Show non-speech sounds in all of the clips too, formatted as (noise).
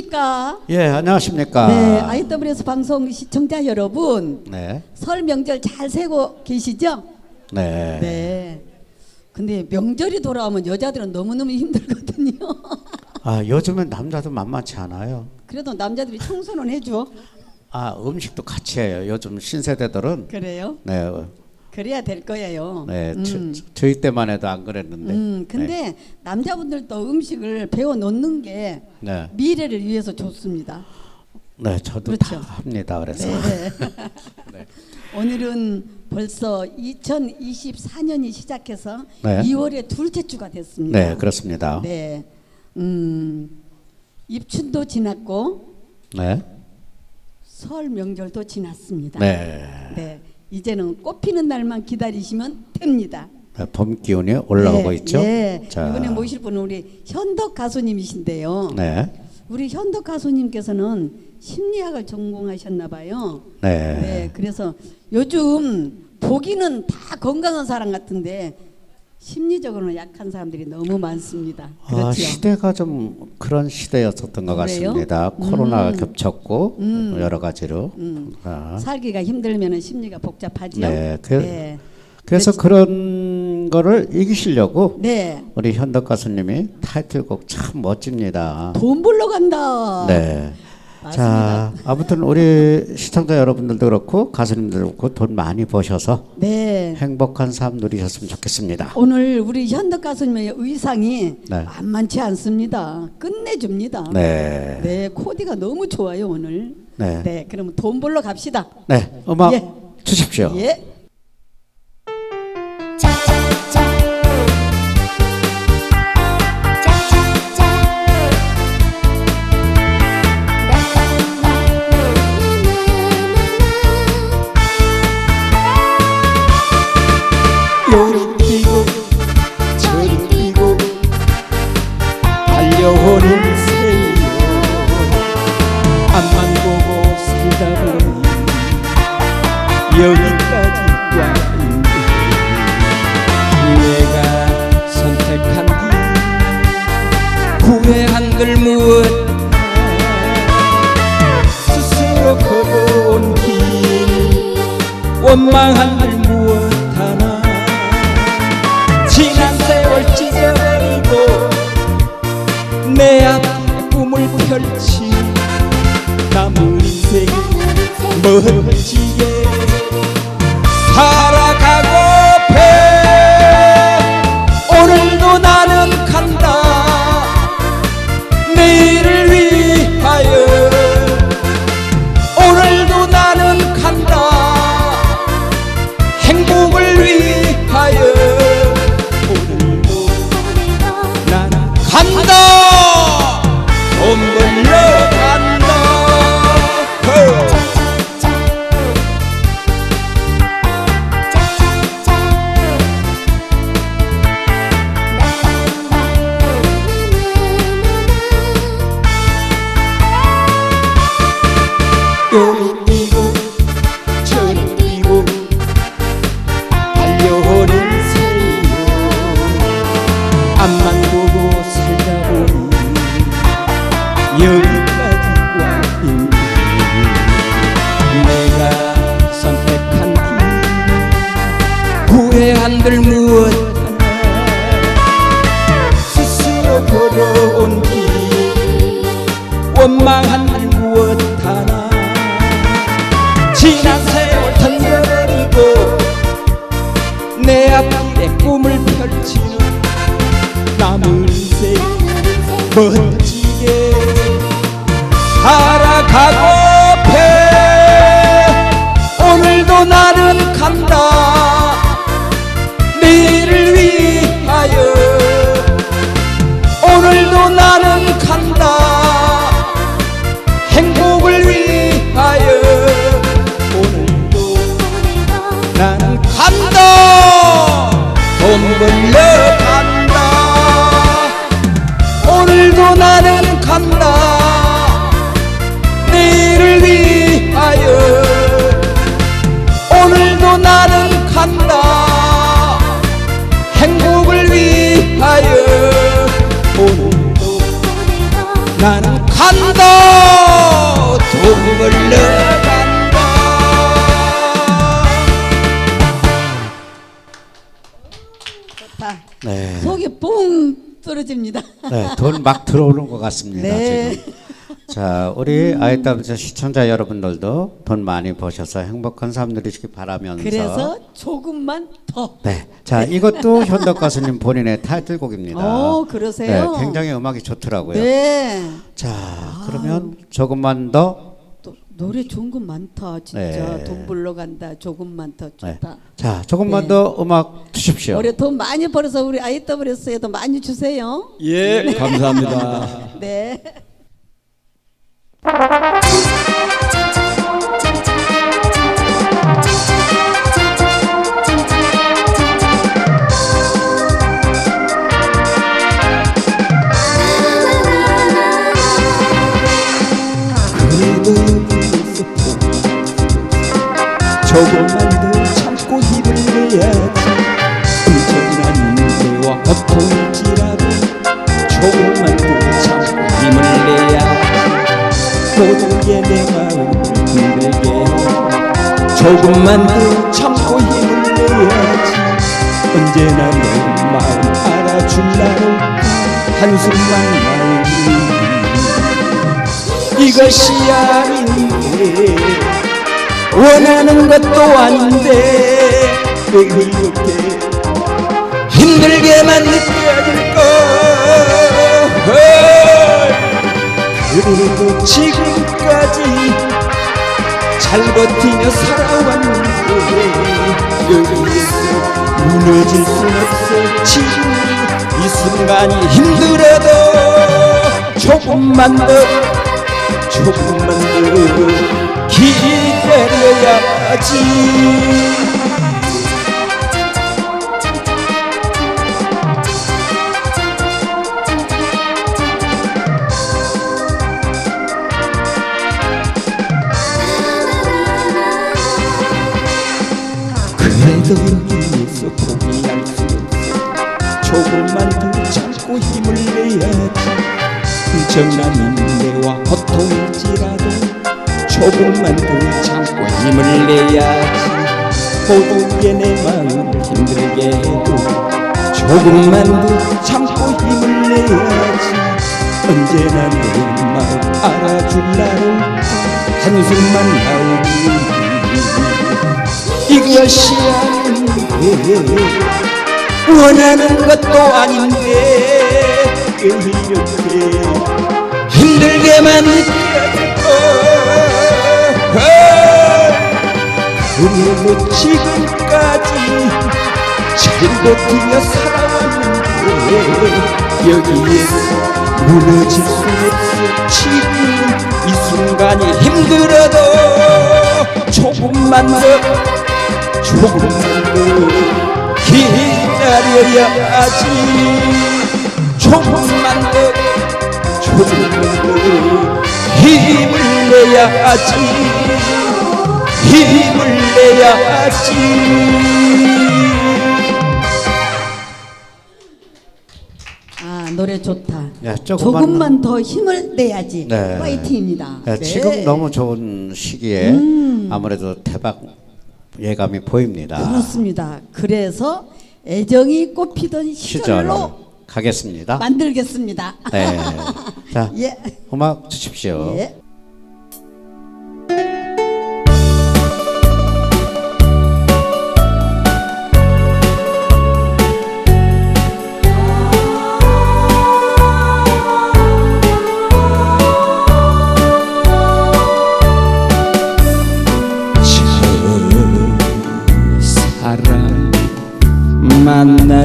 안녕하십니까? 예, 안녕하십니까. 네, IWS 방송 시청자 여러분, 네. 설 명절 잘 세고 계시죠? 네. 네. 근데 명절이 돌아오면 여자들은 너무너무 힘들거든요. (laughs) 아, 요즘은 남자도 만만치 않아요. 그래도 남자들이 청소는 해줘. 아, 음식도 같이 해요. 요즘 신세대들은 그래요? 네. 어, 그래야 될 거예요. 네. 음. 저, 저희 때만 해도 안 그랬는데. 음, 근데 네. 남자분들도 음식을 배워 놓는 게 네. 미래를 위해서 좋습니다. 네, 저도 그렇죠. 다 합니다. 그래서. 네. 네. (laughs) 오늘은 벌써 2024년이 시작해서 네. 2월의 둘째 주가 됐습니다. 네, 그렇습니다. 네. 음, 입춘도 지났고 네. 설 명절도 지났습니다. 네. 네. 이제는 꽃 피는 날만 기다리시면 됩니다. 네, 봄 기운이 올라오고 네, 있죠. 네. 자. 이번에 모실 분은 우리 현덕 가수님이신데요. 네. 우리 현덕 가수님께서는 심리학을 전공하셨나 봐요. 네. 네, 그래서 요즘 보기는 다 건강한 사람 같은데 심리적으로는 약한 사람들이 너무 많습니다. 아, 그렇죠. 시대가 좀 그런 시대였었던 것 그래요? 같습니다. 코로나가 음. 겹쳤고 음. 여러 가지로. 음. 아. 살기가 힘들면 심리가 복잡하죠. 네, 그- 네. 그래서 그런 거를 이기시려고 네. 우리 현덕 가수님이 타이틀곡 참 멋집니다. 돈 벌러 간다. 네. 맞습니다. 자, 아무튼 우리 시청자 여러분들도 그렇고 가수님들도 그렇고 돈 많이 버셔서 네. 행복한 삶 누리셨으면 좋겠습니다. 오늘 우리 현덕 가수님의 의상이 네. 만만치 않습니다. 끝내줍니다. 네. 네, 코디가 너무 좋아요 오늘. 네. 네, 그러면 돈 벌러 갑시다. 네. 음악 예. 주십시오. 예. 원망한들 무엇 하나. 지난 세월 찢어버리고 내 앞에 꿈을 펼치. 남은 인생 멋지 여기까지 왔는데 내가 선택한 길 후회 한들 무엇 하나 스스로 걸어온 길 원망한들 무엇 하나 지난 세월 던져버리고 내 앞길에 꿈을 펼치는 남은 인생 멋 떨어집니다. 네, 돈 막 들어오는 것 같습니다. 네. 지금. 자, 우리 아이따분자 시청자 여러분들도 돈 많이 버셔서 행복한 삶 누리시기 바라면서. 그래서 조금만 더. 네, 자 이것도 현덕 가수님 본인의 타이틀곡입니다. 어, 그러세요? 네, 굉장히 음악이 좋더라고요. 네. 자, 그러면 조금만 더. 또 노래 좋은 거 많다. 진짜 네. 돈 벌러 간다. 조금만 더 네. 좋다. 자, 조금만 네. 더 음악 주십시오. 올해 돈 많이 벌어서 우리 IWS에도 많이 주세요. 예, 감사합니다. 네. (laughs) 조금만 더 참고 힘을 내야지. 엄청난 인내와 고통일지라도 조금만 더 참고 힘을 내야지. 모두의 내 마음을 힘들게 해. 조금만 더 참고 힘을 내야지. 언제나 내 마음 알아준다는 한숨만 나오니. 이것이 아닌데 원하는 것도 아닌데 왜 이렇게 힘들게만 느껴질까 그래도 지금까지 잘 버티며 살아왔는데 여기에서 무너질 순 없어 지금 이 순간이 힘들어도 조금만 더 조금만 더 기다려야지. 그래도 여기에서 포기할 수 없어 조금만 더 참고 힘을 내야지. 인내와 고통일지라도 조금만 더 참고 힘을 내야지 모두의 내 마음을 힘들게 해도 조금만 더 참고 힘을 내야지 언제나 내 마음 알아줄라는 한숨만 나오니 이것이 아닌데 원하는 것도 아닌데 왜 이렇게 힘들게만 느껴 그래도 지금까지 잘 버티며 살아왔는데 여기에서 무너질 수 없어 지금 이 순간이 힘들어도 조금만 더 조금만 더 기다려야지. 조금만 더 조금만 더 힘을 내야지 힘을 내야지 아 노래 좋다. 야, 조금만- 조금만 더 힘을 내야지. 네. 파이팅입니다. 네, 지금 너무 좋은 시기에 아무래도 대박 예감이 보입니다. 음. 그렇습니다. 그래서 애정이 꽃피던 시절 시절로 가겠습니다. 만들겠습니다. 네. (laughs) 자, 예. 음악 주십시오. 예.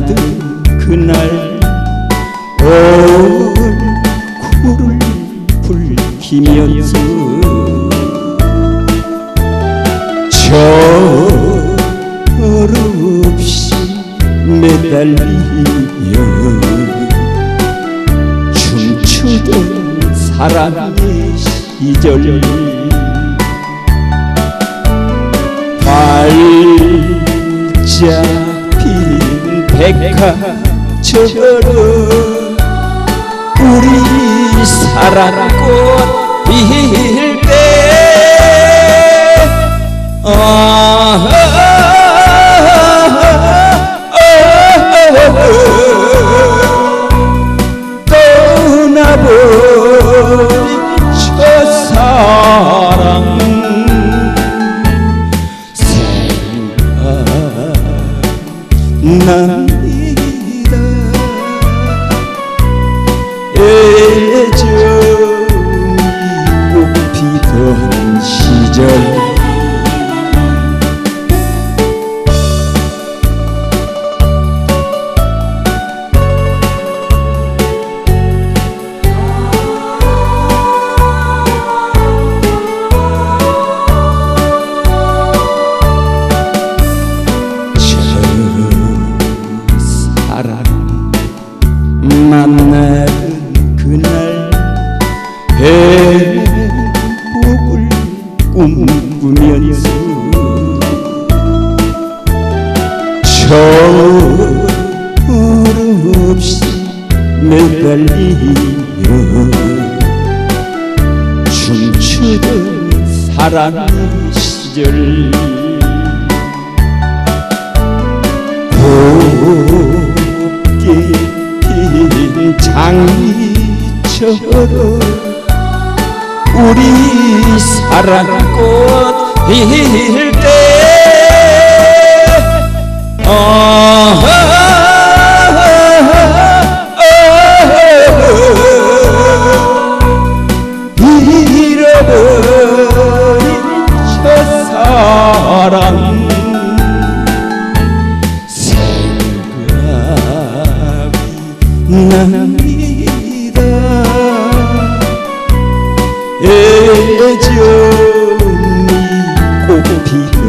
만나던 그날 얼굴을 붉히면서 철없이 매달리며 춤추던 사랑의 시절 발자 핀 백화처럼 우리 사랑꽃 필 No. 매달리며 춤추던 사랑 시절. 곱게 핀 장미처럼 우리 사랑꽃 필때. 잃어버 사랑. 생각이 납니다 애정이 꽃피던